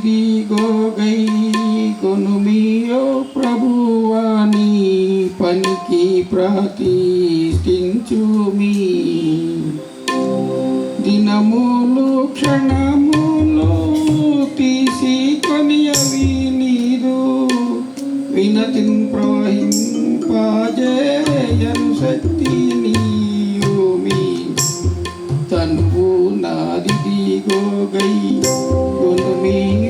గోగై కొనుమియో ప్రభువాని పనికి ప్రాతిష్ఠించుమి. దినములు క్షణములు తీసి కొని కొనియవి నీరు. వినతిన్ ప్రవహింపజేయను శక్తి నీయోమి. తనువు నాది గోగై కొనుమియో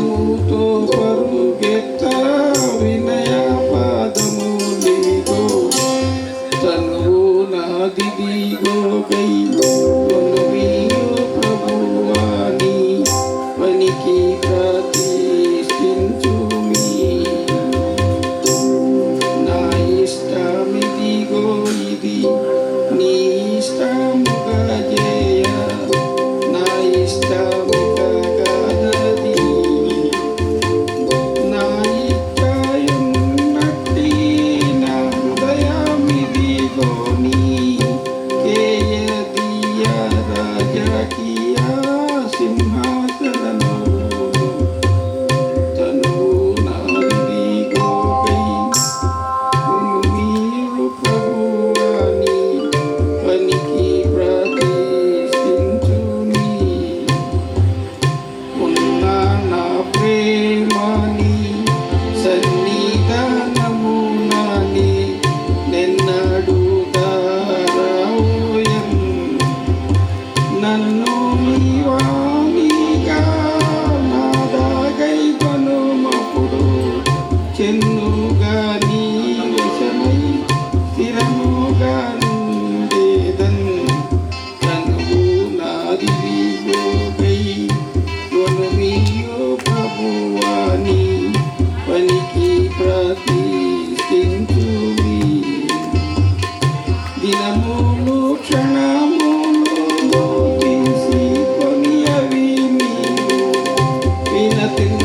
వినయముతో పరుగెత్త వినయ పాదములిగో తన్వు నాదిదిగో కైలో. que aquí nothing